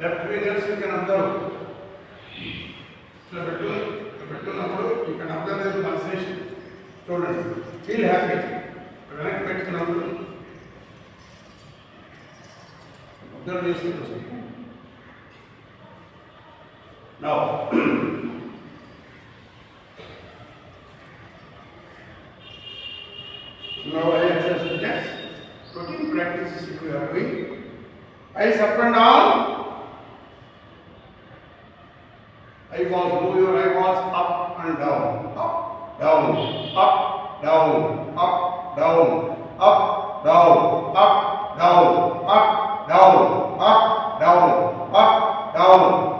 Left fingers ఇక్కడ అందరూ. ఇట్లా పెట్టు ఇట్లా పెట్టుకున్నప్పుడు ఇక్కడ అబ్జర్వ్ చేసి కన్సన్ట్రేషన్ చూడండి. ఫీల్ హ్యాపీ వెనక్కి పెట్టుకున్నప్పుడు. అబ్జర్వ్ చేసుకుంటూ Now, up, down,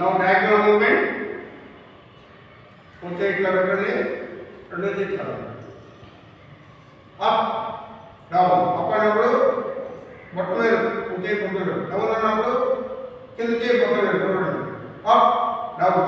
ನಾವು ನಾಯಕ್ರಾಮ್ ಬಿಂಚಯ ಇಟ್ಕಲ್ ಬನ್ನಿ ರಂಡ ಜಿ ಇಟ್ಕಲ ಅಪ್ಪ ನಾವು ಅಪ್ಪ ಅಣ್ಣ ಅವಳು ಬಟ್ಮೇರು ಕುಂಚೈ ಕುಂಕೈರು ನಮ್ಮ ಅಣ್ಣನ ಅವಳು ಕಿಲೋಚೈ ಕೊಟ್ಟಮೇಲೆ ಕೊಡ ನಾವು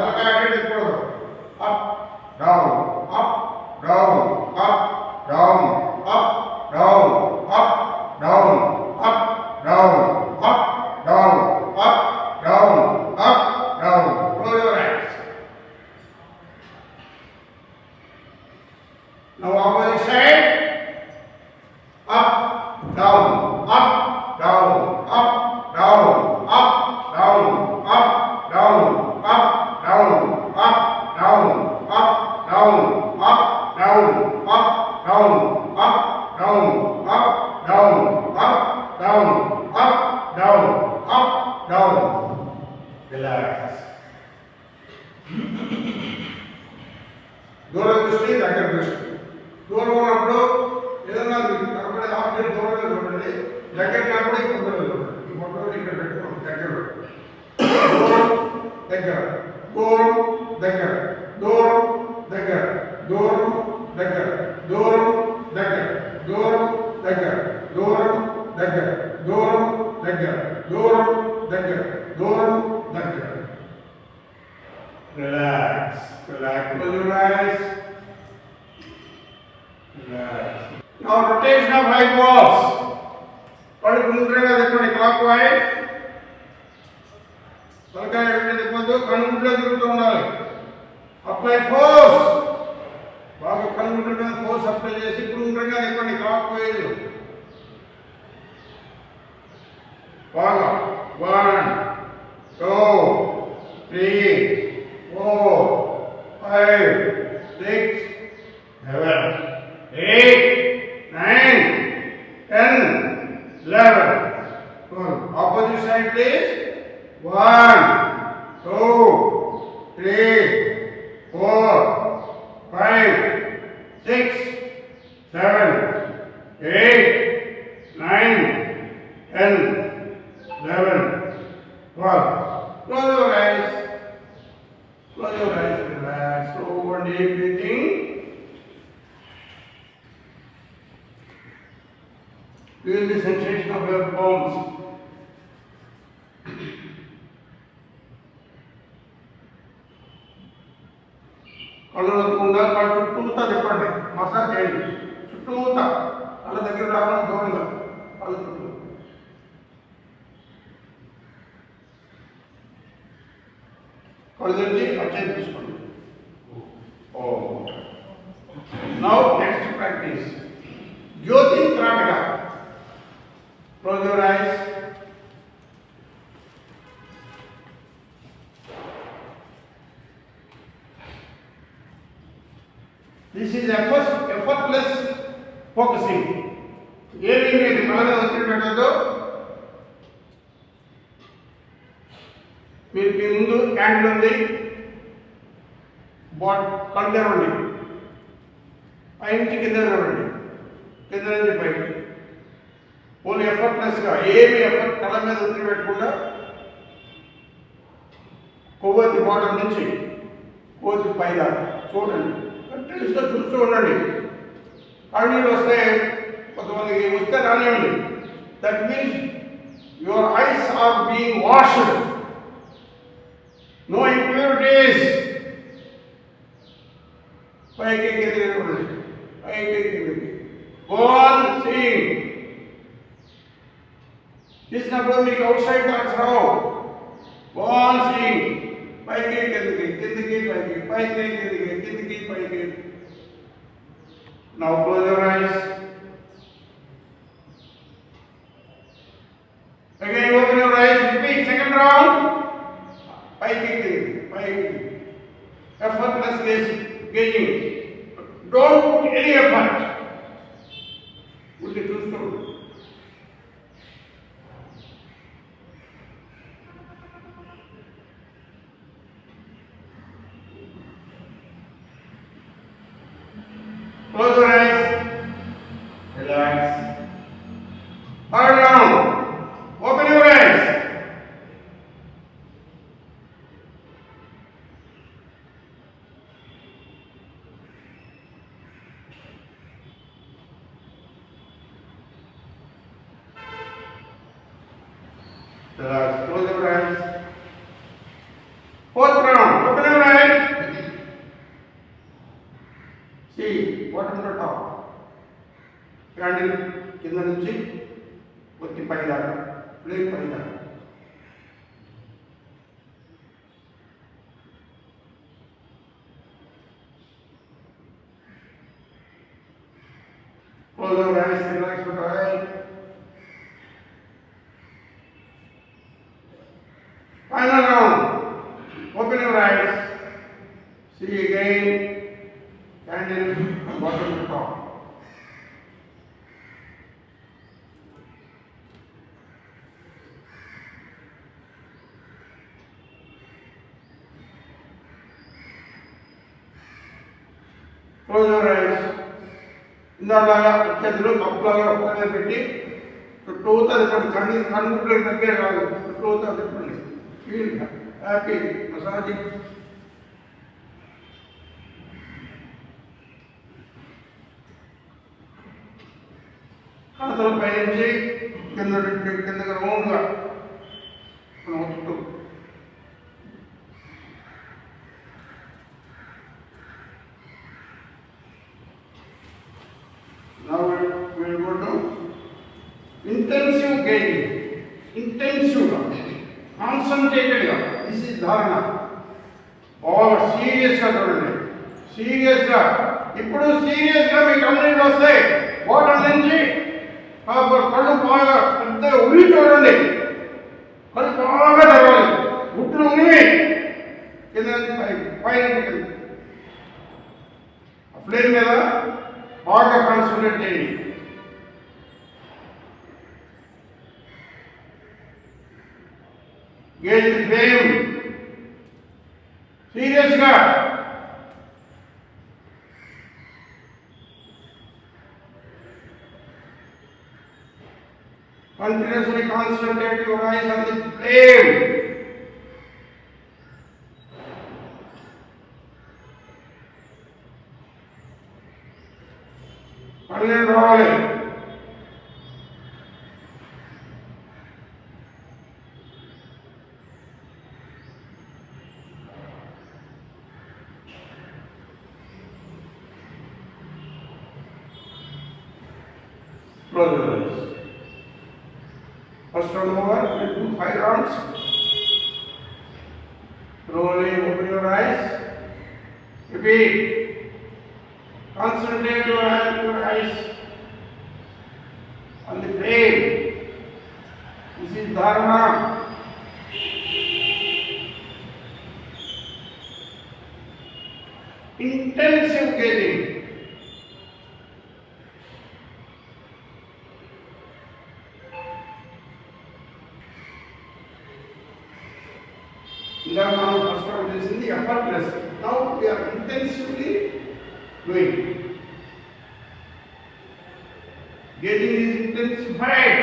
Relax. Relax. Close your eyes. Relax. Now rotation of eyeballs. కళ్ళు గుండ్రంగా తిప్పండి క్లాక్ వైజ్ తలకాయ వెంట తిప్పొద్దు కనుగుడ్లో తిరుగుతూ ఉండాలి అప్లై ఫోర్స్ బాగా కనుగుడ్ల మీద ఫోర్స్ అప్లై చేసి గుండ్రంగా తిప్పండి క్లాక్ వైజ్ బాగా one two three four, five, six, seven, eight, nine, ten, eleven. Twelve. Opposite side, please. One, two, three, Now next practice. Jyoti Pranaka. Close your eyes. This is effort, effortless focusing. ఏమి మీరు మనలో ఒత్తిడి will be మీ ముందు candle ఉంది bat కళ్ళు తెరవండి పైనుంచి కింద తెరవండి కింద నుంచి పైకి. ఓన్లీ ఎఫర్ట్లెస్గా ఏమి ఎఫర్ట్ తల మీద ఒత్తిడి పెట్టకుండా కొవ్వొత్తి బాటం నుంచి కోతి పైగా చూడండి. కంటిన్యూస్గా చూస్తూ ఉండండి. కళ్ళు వస్తే కొంతమందికి వస్తే రానివ్వండి. That means your eyes are being washed no impurities పైకి కిందకి ఉండండి పైకి కిందకి గోల్ సీయింగ్ తీసినప్పుడు మీకు అవుట్ సైడ్ థాట్స్ రావు గోల్ సీయింగ్ పైకి కిందకి కిందకి పైకి పైకి కిందకి కిందకి పైకి Now close your eyes. Again open your eyes. Repeat second round. పైకి కిందకి పైకి effortless gazing. Don't put any effort. See what on the top. Candle కింద నుంచి ఒత్తి పై దాకా ప్లేట్ పై దాకా ఇందాలాగా చేతులు కప్పులాగా పక్కన పెట్టి చుట్టూతా తిప్పండి కన్ను కన్ను తగ్గే కాదు. చుట్టూతా తిప్పండి ఫీల్ హ్యాపీ మసాజింగ్ కణతల పైనుంచి కింద కిందకి రౌండ్గా మనం చుట్టూ Now we will go to intensive gaining. Intensive concentrated. This is dharana. Is serious బాగా Serious. ఇప్పుడు సీరియస్గా మీ కంప్లైంట్ వస్తాయి బాటల్ నుంచి కళ్ళు బాగా పెద్ద ఉరి చూడండి और क्या कॉन्सुलेट लेनी गेट फेम सीरियस का continuously concentrate your eyes on the flame ఇలా మనం ఫస్ట్ ఆఫ్ చేసింది effortless now we are intensively doing getting is intensified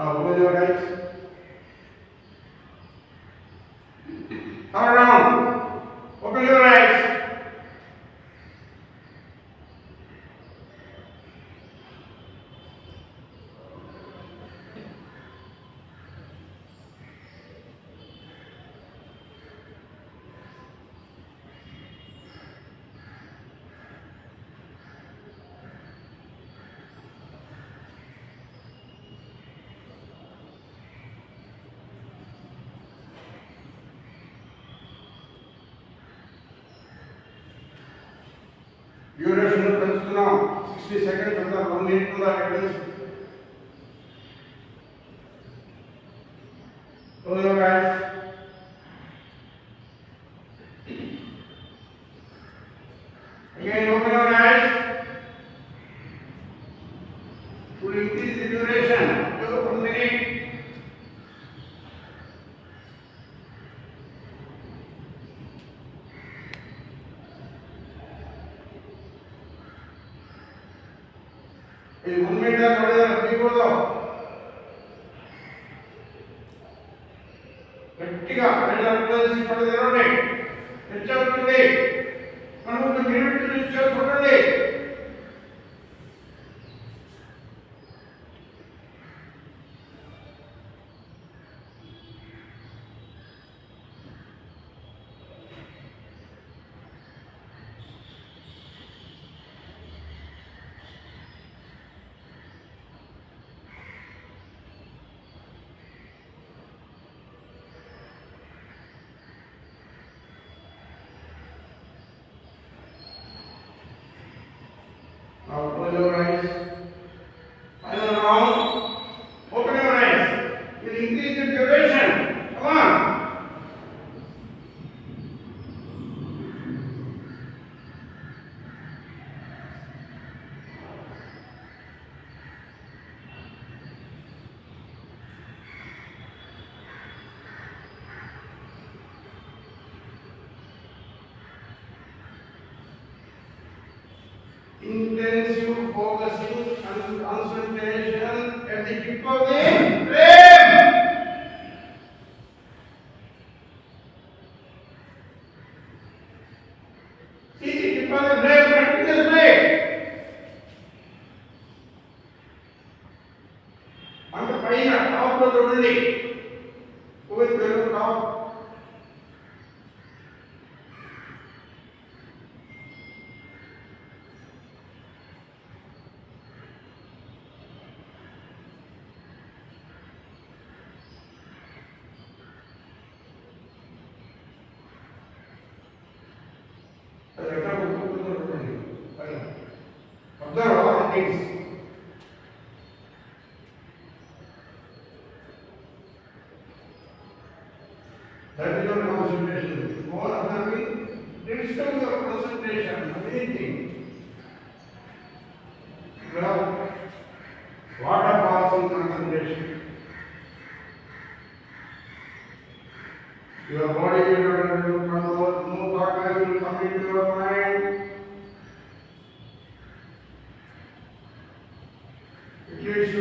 Uh, what were the other guys? Duration పెంచుతున్నాం సిక్స్టీ సెకండ్స్ అంతా వన్ మినిట్ ఉందా Close your eyes. Again, ಕೊಡಲಿ ನಮ್ಮನ್ನು ನಿರುತ್ತರ ಕೊಡಲಿ intensive focusing and concentration at the tip of the there are things. That is your concentration. What are means, disturb your concentration, anything. Well, a powerful concentration. you are going. ಯೇಸು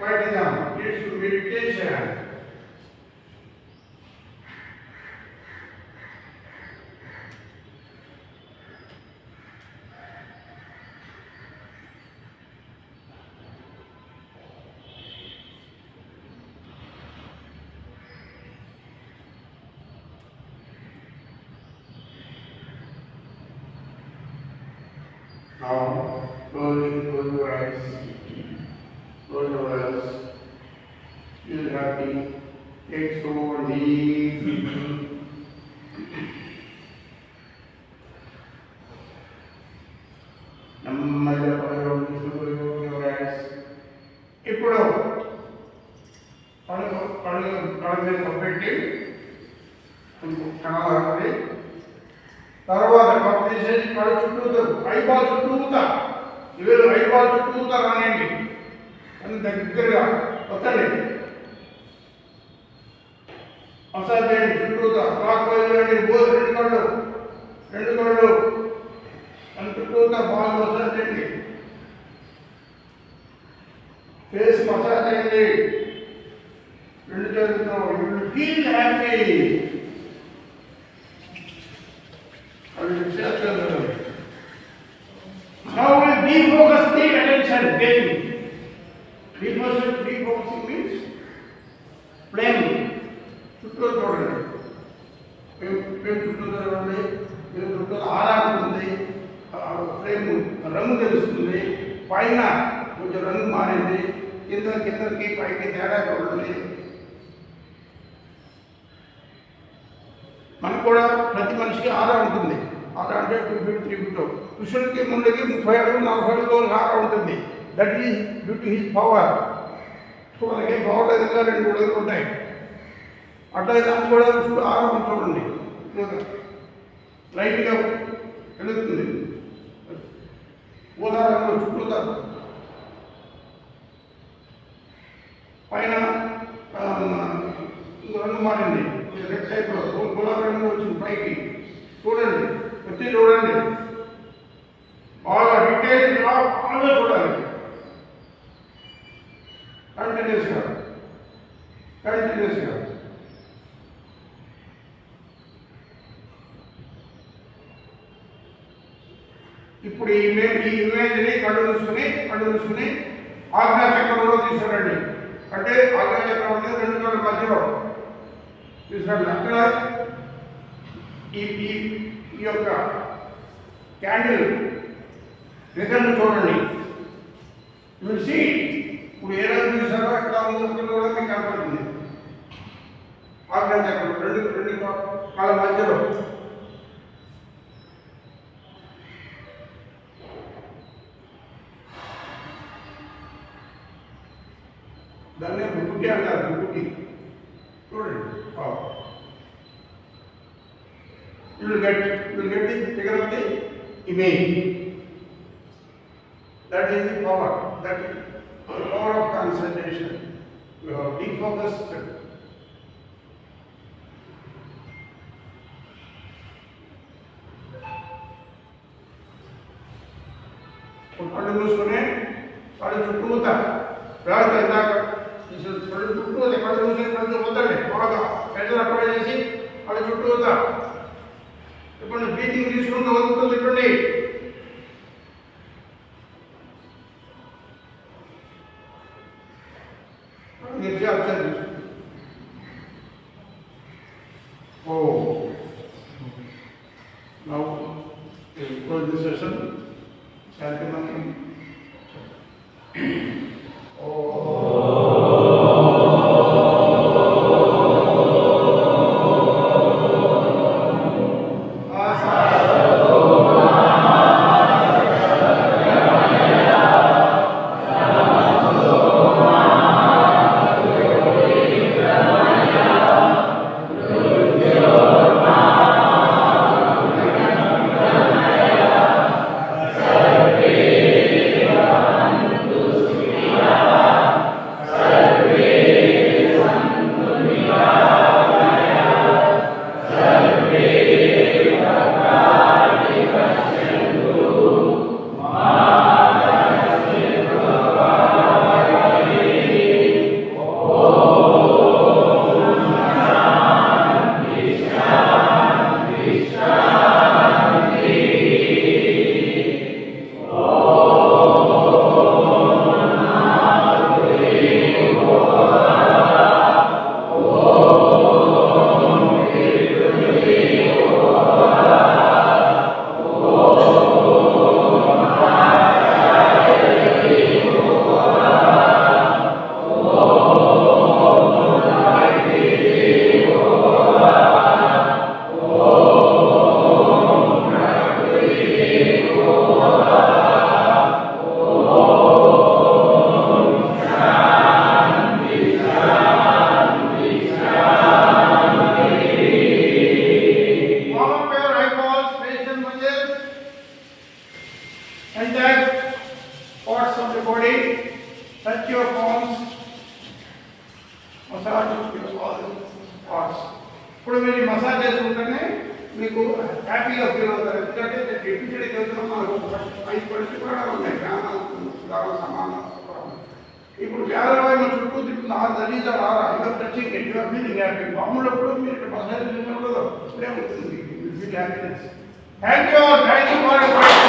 ಪೈಟಿಂಗ್ ಯೇಸು meditation మధ్య నెమ్మదిగా పడగలు ఇప్పుడు పళ్ళు పళ్ళు కళ్ళ మీద పెట్టి కనాలి తర్వాత పప్పు తీసేసి కళ్ళు చుట్టూ ఐబాల్ చుట్టూతా. ఇవేలు ఐబాల్ చుట్టూతా రానండి అని దగ్గరగా వస్తండి అసాధ్యం చుట్టూతా క్లాక్ వైజ్ బోధ రెండు కళ్ళు రెండు కళ్ళు అని చుట్టూతా బాగా వస్తాయండి ఫేస్ మసాజ్ అయింది రెండు చేతులతో ఫీల్ హ్యాపీ అది చేస్తారు Now we defocus the attention again. Defocus, defocusing means playing. చుట్టూ చూడండి మేము మేము చుట్టూ చూడండి మీరు చుట్టూ ఆరాడుతుంది ఫ్రేమ్ రంగు తెలుస్తుంది. పైన కొంచెం రంగు మారింది. కింద కిందకి పైకి తేడా చూడండి. మనకు కూడా ప్రతి మనిషికి ఆరా ఉంటుంది. ఆరా అంటే టూ ఫీట్ త్రీ ఫీట్ కృష్ణుడికి ముందుకి ముప్పై అడుగు నలభై అడుగులు ఆరా ఉంటుంది. That is due to his power so మనకేం పవర్ లేదు ఇంకా రెండు మూడు అడుగులు ఉంటాయి? అట్లా దాన్ని కూడా చూడు ఆరా చూడండి. లైట్గా వెళుతుంది ఉదాహరణలో చుట్టూ పైన రెండు మారింది. రెడ్ టైప్లో గులాబీ రంగు వచ్చింది పైకి చూడండి వచ్చి చూడండి బాగా డీటెయిల్ బాగా చూడాలి కంటిన్యూస్గా కంటిన్యూస్గా ఇప్పుడు ఈ ఇమేజ్ ఈ ఇమేజ్ని కళ్ళు మూసుకుని కళ్ళు మూసుకుని ఆజ్ఞా చక్రంలో తీసుకురండి అంటే ఆజ్ఞా చక్రం అంటే రెండు కళ్ళ మధ్యలో తీసుకురండి అక్కడ ఈ ఈ ఈ యొక్క క్యాండిల్ రిజల్ట్ చూడండి చూసి ఇప్పుడు ఏ రోజు చూసారో ఎక్కడ కూడా మీకు కనపడుతుంది ఆర్గానిక్ రెండు రెండు కళ్ళ మధ్యలో. దాన్నే బుక్కుటి అంటారు బుక్కుటి చూడండి you will get you will image కళ్ళు చుట్టూ కళ్ళు చూసే కళ్ళు వద్దండి బాగా పెద్దలు అప్లై చేసి కళ్ళు చుట్టూతా ఇప్పుడు బ్రీతింగ్ తీసుకుంటూ వదులుతుంది ఇప్పండి ఇప్పుడు మీరు మసాజ్ చేసుకుంటేనే మీకు హ్యాపీగా ఫీల్ అవుతారు. ఎందుకంటే ఎపిసెడ్కి వెళ్తున్నాం మనకు ఐదు పరిస్థితులు ఉన్నాయి. జ్ఞానం సుధారణ సమానం ఇప్పుడు వ్యాధి చుట్టూ తిప్పుతుంది ఆ దళిత రారా ఇక టచింగ్ ఎట్లా ఫీలింగ్ హ్యాపీ. మామూలప్పుడు మీరు ఇక్కడ మసాజ్ చేసినప్పుడు ఇప్పుడే ఉంటుంది. Happiness thank you thank you